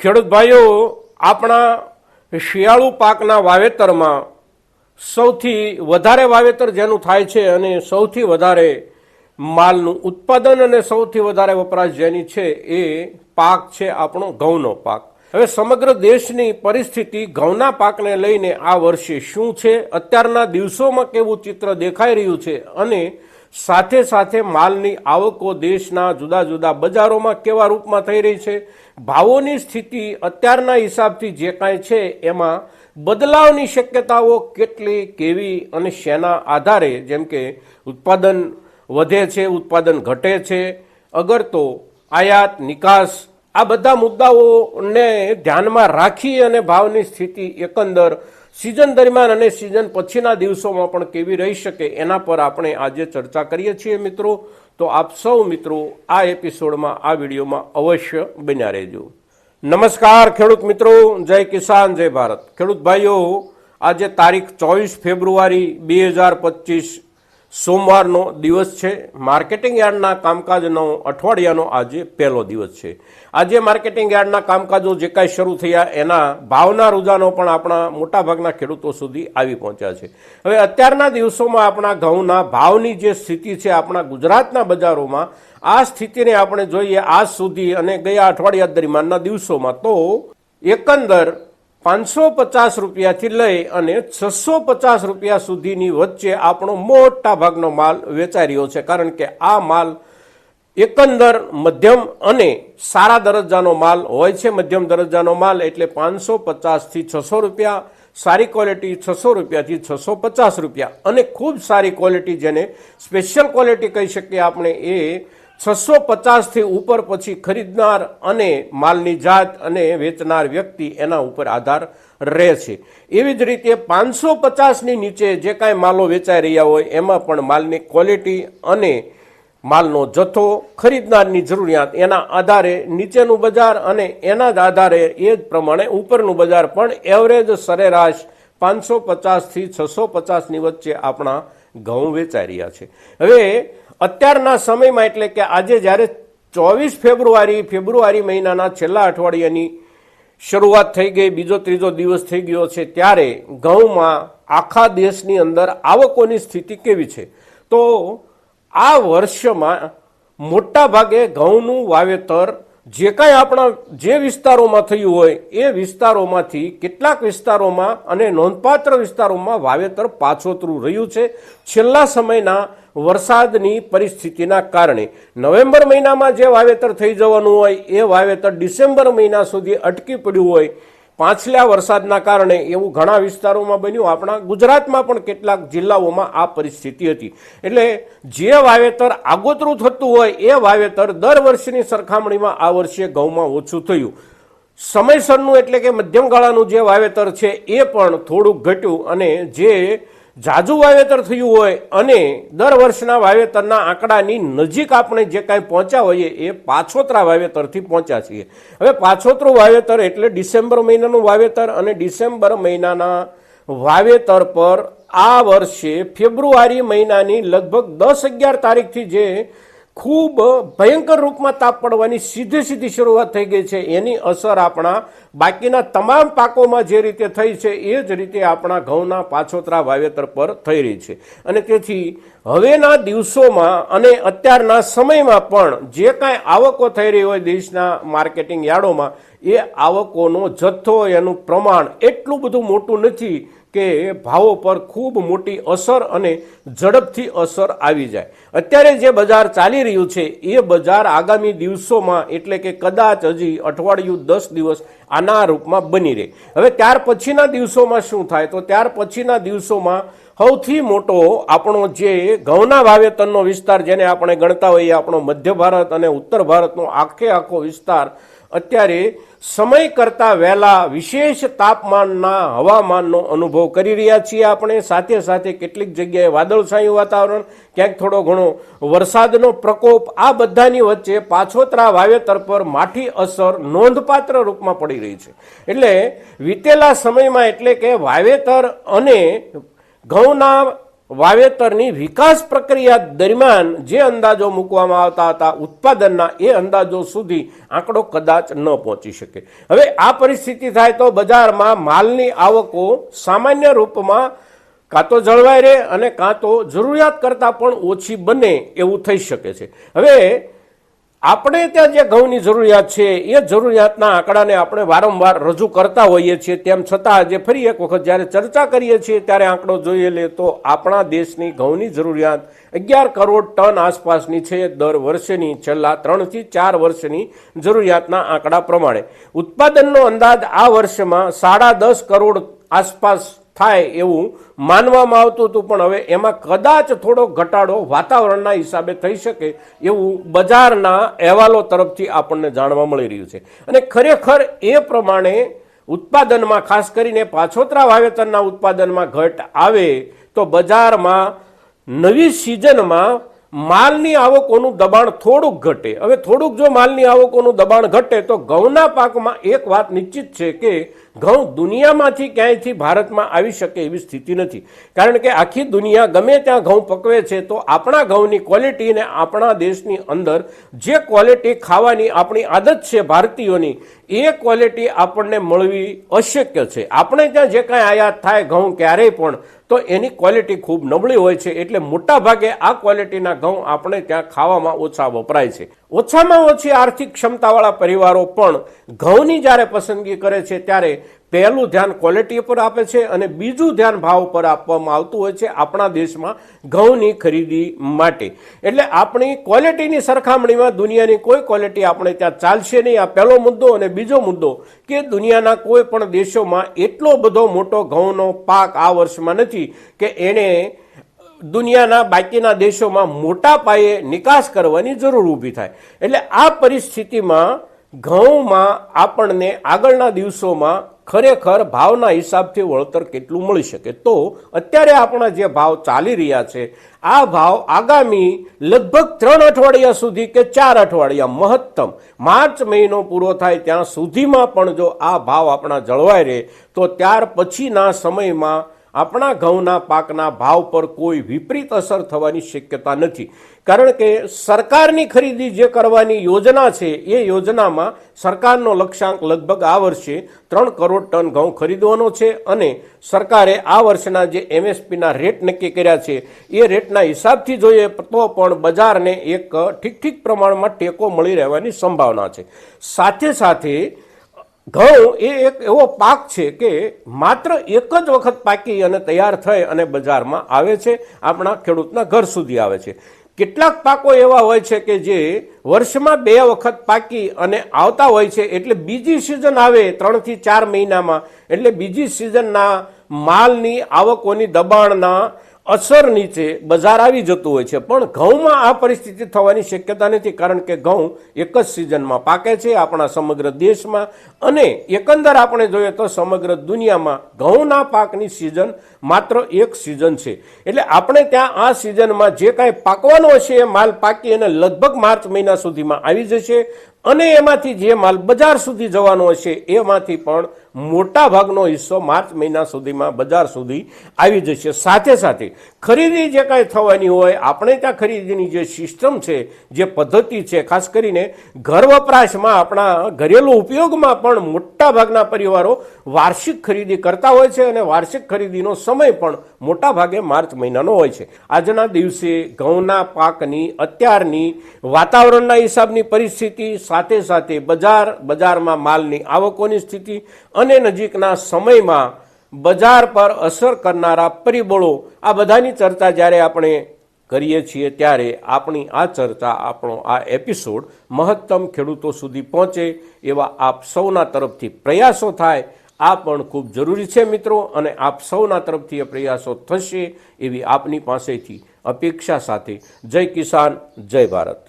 ખેડૂત ભાઈઓ આપણા શિયાળુ પાકના વાવેતરમાં સૌથી વધારે વાવેતર જેનું થાય છે અને સૌથી વધારે માલનું ઉત્પાદન અને સૌથી વધારે વપરાશ જેની છે એ પાક છે આપણો ઘઉંનો પાક. હવે સમગ્ર દેશની પરિસ્થિતિ ઘઉંના પાકને લઈને આ વર્ષે શું છે? અત્યારના દિવસોમાં કેવું ચિત્ર દેખાઈ રહ્યું છે? અને સાથે સાથે માલની આવકો દેશના જુદા જુદા બજારોમાં કેવા રૂપમાં થઈ રહી છે? ભાવોની સ્થિતિ અત્યારના હિસાબથી જે કાંઈ છે, એમાં બદલાવની શક્યતાઓ કેટલી, કેવી અને શેના આધારે? જેમ કે ઉત્પાદન વધે છે, ઉત્પાદન ઘટે છે અગર તો આયાત, નિકાસ, આ બધા મુદ્દાઓને ધ્યાનમાં રાખી અને ભાવની સ્થિતિ એકંદર સિઝન દરમિયાન અને સિઝન પછીના દિવસોમાં પણ કેવી રહી શકે એના પર આપણે આજે ચર્ચા કરીએ છીએ મિત્રો. તો આપ સૌ મિત્રો, આ એપિસોડમાં, આ વિડીયોમાં અવશ્ય બન્યા રહેજો. નમસ્કાર ખેડૂત મિત્રો, જય કિસાન, જય ભારત. ખેડૂત ભાઈઓ, આજે તારીખ ચોવીસ ફેબ્રુઆરી બે હજાર પચીસ સોમવારનો દિવસ છે. માર્કેટિંગ યાર્ડના કામકાજનો અઠવાડિયાનો આજે પહેલો દિવસ છે. આજે માર્કેટિંગ યાર્ડના કામકાજો જે કાંઈ શરૂ થયા એના ભાવના રૂજાનો પણ આપણા મોટાભાગના ખેડૂતો સુધી આવી પહોંચ્યા છે. હવે અત્યારના દિવસોમાં આપણા ઘઉંના ભાવની જે સ્થિતિ છે આપણા ગુજરાતના બજારોમાં, આ સ્થિતિને આપણે જોઈએ આજ સુધી અને ગયા અઠવાડિયા દરમિયાનના દિવસોમાં તો એકંદર પાંચસો પચાસ રૂપિયાથી લઈ અને છસો પચાસ રૂપિયા સુધીની વચ્ચે આપણો મોટા ભાગનો માલ વેચાઈ રહ્યો છે. કારણ કે આ માલ એકંદર, મધ્યમ અને સારા દરજ્જાનો માલ હોય છે. મધ્યમ દરજ્જાનો માલ એટલે પાંચસો પચાસથી છસો રૂપિયા, સારી ક્વોલિટી છસો રૂપિયાથી છસો પચાસ રૂપિયા. અને ખૂબ સારી ક્વોલિટી જેને સ્પેશિયલ ક્વોલિટી કહી શકીએ આપણે એ છસો પચાસથી ઉપર પછી ખરીદનાર અને માલની જાત અને વેચનાર વ્યક્તિ એના ઉપર આધાર રહે છે. એવી જ રીતે પાંચસો પચાસની નીચે જે કાંઈ માલો વેચાઈ રહ્યા હોય, એમાં પણ માલની ક્વોલિટી અને માલનો જથ્થો ખરીદનારની જરૂરિયાત એના આધારે નીચેનું બજાર અને એના જ આધારે એ જ પ્રમાણે ઉપરનું બજાર. પણ એવરેજ સરેરાશ પાંચસો પચાસથી છસો પચાસની વચ્ચે આપણા ઘઉં વેચાઈ રહ્યા છે. હવે અત્યારના સમયમાં એટલે કે આજે જ્યારે ચોવીસ ફેબ્રુઆરી ફેબ્રુઆરી મહિનાના છેલ્લા અઠવાડિયાની શરૂઆત થઈ ગઈ, બીજો ત્રીજો દિવસ થઈ ગયો છે, ત્યારે ઘઉંમાં આખા દેશની અંદર આવકોની સ્થિતિ કેવી છે? તો આ વર્ષમાં મોટા ભાગે ઘઉંનું વાવેતર જે કાંઈ આપણા જે વિસ્તારોમાં થયું હોય, એ વિસ્તારોમાંથી કેટલાક વિસ્તારોમાં અને નોંધપાત્ર વિસ્તારોમાં વાવેતર પાછોતરું રહ્યું છે. છેલ્લા સમયના વરસાદની પરિસ્થિતિના કારણે નવેમ્બર મહિનામાં જે વાવેતર થઈ જવાનું હોય, એ વાવેતર ડિસેમ્બર મહિના સુધી અટકી પડ્યું હોય પાછલા વરસાદના કારણે એવું ઘણા વિસ્તારોમાં બન્યું. આપણા ગુજરાતમાં પણ કેટલાક જિલ્લાઓમાં આ પરિસ્થિતિ હતી. એટલે જે વાવેતર આગોતરું થતું હોય એ વાવેતર દર વર્ષની સરખામણીમાં આ વર્ષે ઘઉંમાં ઓછું થયું. સમયસરનું એટલે કે મધ્યમ ગાળાનું જે વાવેતર છે એ પણ થોડુંક ઘટ્યું અને જે જાજુ વાવેતર થયું હોય અને દર વર્ષના વાવેતરના આંકડાની નજીક આપણે જે કાંઈ પહોંચ્યા હોઈએ એ પાછોતરા વાવેતરથી પહોંચ્યા છીએ. હવે પાછોતરું વાવેતર એટલે ડિસેમ્બર મહિનાનું વાવેતર અને ડિસેમ્બર મહિનાના વાવેતર પર આ વર્ષે ફેબ્રુઆરી મહિનાની લગભગ દસ અગિયાર તારીખથી જે ખૂબ ભયંકર રૂપમાં તાપ પડવાની સીધી સીધી શરૂઆત થઈ ગઈ છે. એની અસર આપણા બાકીના તમામ પાકોમાં જે રીતે થઈ છે, એ જ રીતે આપણા ઘઉંના પાછોતરા વાવેતર પર થઈ રહી છે. અને તેથી હવેના દિવસોમાં અને અત્યારના સમયમાં પણ જે કાંઈ આવકો થઈ રહી હોય દેશના માર્કેટિંગ યાર્ડોમાં એ આવકોનો જથ્થો એનું પ્રમાણ એટલું બધું મોટું નથી કે ભાવો પર ખૂબ મોટી અસર અને ઝડપથી અસર આવી જાય. અત્યારે જે બજાર ચાલી રહ્યું છે, એ બજાર આગામી દિવસોમાં એટલે કે કદાચ હજી અઠવાડિયું દસ દિવસ આના રૂપમાં બની રહે. હવે ત્યાર પછીના દિવસોમાં શું થાય? તો ત્યાર પછીના દિવસોમાં સૌથી મોટો આપણો જે ઘઉંના વાવેતરનો વિસ્તાર જેને આપણે ગણતા હોઈએ, આપણો મધ્ય ભારત અને ઉત્તર ભારતનો આખે આખો વિસ્તાર અત્યારે સમય કરતાં વહેલા વિશેષ તાપમાનના હવામાનનો અનુભવ કરી રહ્યા છીએ આપણે. સાથે સાથે કેટલીક જગ્યાએ વાદળછાયું વાતાવરણ, ક્યાંક થોડો ઘણો વરસાદનો પ્રકોપ, આ બધાની વચ્ચે પાછોતરા વાવેતર પર માઠી અસર નોંધપાત્ર રૂપમાં પડી રહી છે. એટલે વીતેલા સમયમાં એટલે કે વાવેતર અને ઘઉંના વાવેતરની વિકાસ પ્રક્રિયા દરમિયાન જે અંદાજો મૂકવામાં આવતા હતા, ઉત્પાદનના એ અંદાજો સુધી આંકડો કદાચ ન પહોંચી શકે. હવે આ પરિસ્થિતિ થાય તો બજારમાં માલની આવકો સામાન્ય રૂપમાં કાં તો જળવાઈ રહે અને કાં તો જરૂરિયાત કરતાં પણ ઓછી બને એવું થઈ શકે છે. હવે આપણે ત્યાં જે ઘઉંની જરૂરિયાત છે, એ જરૂરિયાતના આંકડાને આપણે વારંવાર રજૂ કરતા હોઈએ છીએ. તેમ છતાં આજે ફરી એક વખત જ્યારે ચર્ચા કરીએ છીએ, ત્યારે આંકડો જોઈએ લે તો આપણા દેશની ઘઉંની જરૂરિયાત અગિયાર કરોડ ટન આસપાસની છે દર વર્ષેની. છેલ્લા ત્રણથી ચાર વર્ષની જરૂરિયાતના આંકડા પ્રમાણે. ઉત્પાદનનો અંદાજ આ વર્ષમાં સાડા દસ કરોડ આસપાસ થાય એવું માનવામાં આવતું હતું, પણ હવે એમાં કદાચ થોડો ઘટાડો વાતાવરણના હિસાબે થઈ શકે એવું બજારના અહેવાલો તરફથી આપણને જાણવા મળી રહ્યું છે. અને ખરેખર એ પ્રમાણે ઉત્પાદનમાં, ખાસ કરીને પાછોતરા વાવેતરના ઉત્પાદનમાં ઘટ આવે, તો બજારમાં નવી સિઝનમાં માલની આવકોનું દબાણ થોડુંક ઘટે. હવે થોડુંક જો માલની આવકોનું દબાણ ઘટે, તો ઘઉંના પાકમાં એક વાત નિશ્ચિત છે કે ઘઉં દુનિયામાંથી ક્યાંયથી ભારતમાં આવી શકે એવી સ્થિતિ નથી. કારણ કે આખી દુનિયા ગમે ત્યાં ઘઉં પકવે છે, તો આપણા ઘઉંની ક્વોલિટી ને આપણા દેશની અંદર જે ક્વોલિટી ખાવાની આપણી આદત છે ભારતીયોની, એ ક્વોલિટી આપણને મળવી અશક્ય છે. આપણે ત્યાં જે કાંઈ આયાત થાય ઘઉં ક્યારેય પણ, તો એની ક્વોલિટી ખૂબ નબળી હોય છે, એટલે મોટા ભાગે આ ક્વોલિટીના ઘઉં આપણે ત્યાં ખાવામાં ઓછા વપરાય છે. ઓછામાં ઓછી આર્થિક ક્ષમતાવાળા પરિવારો પણ ઘઉંની જ્યારે પસંદગી કરે છે, ત્યારે પહેલું ધ્યાન ક્વોલિટી પર આપે છે અને બીજું ધ્યાન ભાવ પર આપવામાં આવતું હોય છે આપણા દેશમાં ઘઉંની ખરીદી માટે. એટલે આપણી ક્વોલિટીની સરખામણીમાં દુનિયાની કોઈ ક્વોલિટી આપણે ત્યાં ચાલશે નહીં. આ પહેલો મુદ્દો અને બીજો મુદ્દો કે દુનિયાના કોઈ પણ દેશોમાં એટલો બધો મોટો ઘઉંનો પાક આ વર્ષમાં નથી કે એણે દુનિયાના બાકીના દેશોમાં મોટા પાયે નિકાસ કરવાની જરૂર ઊભી થાય. એટલે આ પરિસ્થિતિમાં ઘઉંમાં આપણને આગળના દિવસોમાં ખરેખર ભાવના હિસાબથી વળતર કેટલું મળી શકે? તો અત્યારે આપણા જે ભાવ ચાલી રહ્યા છે, આ ભાવ આગામી લગભગ ત્રણ અઠવાડિયા સુધી કે ચાર અઠવાડિયા મહત્તમ, માર્ચ મહિનો પૂરો થાય ત્યાં સુધીમાં પણ જો આ ભાવ આપણા જળવાઈ રહે, તો ત્યાર પછીના સમયમાં આપણા ઘઉંના પાકના ભાવ પર કોઈ વિપરીત અસર થવાની શક્યતા નથી. કારણ કે સરકારની ખરીદી જે કરવાની યોજના છે, એ યોજનામાં સરકારનો લક્ષ્યાંક લગભગ આ વર્ષે ત્રણ કરોડ ટન ઘઉં ખરીદવાનો છે અને સરકારે આ વર્ષના જે એમએસપીના રેટ નક્કી કર્યા છે, એ રેટના હિસાબથી જોઈએ તો પણ બજારને એક ઠીક ઠીક પ્રમાણમાં ટેકો મળી રહેવાની સંભાવના છે. સાથે સાથે ઘઉં એ એક એવો પાક છે કે માત્ર એક જ વખત પાકી અને તૈયાર થઈ અને બજારમાં આવે છે, આપણા ખેડૂતના ઘર સુધી આવે છે. કેટલાક પાકો એવા હોય છે કે જે વર્ષમાં બે વખત પાકી અને આવતા હોય છે, એટલે બીજી સિઝન આવે ત્રણથી ચાર મહિનામાં, એટલે બીજી સિઝનના માલની આવકોની દબાણના અસર નીચે બજાર આવી જતું હોય છે. પણ ઘઉંમાં આ પરિસ્થિતિ થવાની શક્યતા નથી કારણ કે ઘઉં એક જ સિઝનમાં પાકે છે આપણા સમગ્ર દેશમાં અને એકંદર આપણે જોઈએ તો સમગ્ર દુનિયામાં ઘઉંના પાકની સિઝન માત્ર એક સિઝન છે. એટલે આપણે ત્યાં આ સિઝનમાં જે કાંઈ પાકવાનો હશે એ માલ પાકી અને લગભગ માર્ચ મહિના સુધીમાં આવી જશે અને એમાંથી જે માલ બજાર સુધી જવાનો હશે એમાંથી પણ મોટા ભાગનો હિસ્સો માર્ચ મહિના સુધીમાં બજાર સુધી આવી જશે. સાથે સાથે ખરીદી જે કાંઈ થવાની હોય, આપણે ત્યાં ખરીદીની જે સિસ્ટમ છે, જે પદ્ધતિ છે, ખાસ કરીને ઘર વપરાશમાં આપણા ઘરેલું ઉપયોગમાં પણ મોટા ભાગના પરિવારો વાર્ષિક ખરીદી કરતા હોય છે અને વાર્ષિક ખરીદીનો સમય પણ મોટા ભાગે માર્ચ મહિનાનો હોય છે. આજના દિવસે ઘઉંના પાકની, અત્યારની વાતાવરણના હિસાબની પરિસ્થિતિ, સાથે સાથે બજાર, બજારમાં માલની આવકોની સ્થિતિ અને નજીકના સમયમાં બજાર પર અસર કરનારા પરિબળો આ બધાની ચર્ચા જ્યારે આપણે કરીએ છીએ ત્યારે આપણી આ ચર્ચા, આપણો આ એપિસોડ મહત્તમ ખેડૂતો સુધી પહોંચે એવા આપ સૌના તરફથી પ્રયાસો થાય, આ પણ ખૂબ જરૂરી છે મિત્રો અને આપ સૌના તરફથી એ પ્રયાસો થશે એવી આપની પાસેથી અપેક્ષા સાથે. જય કિસાન, જય ભારત.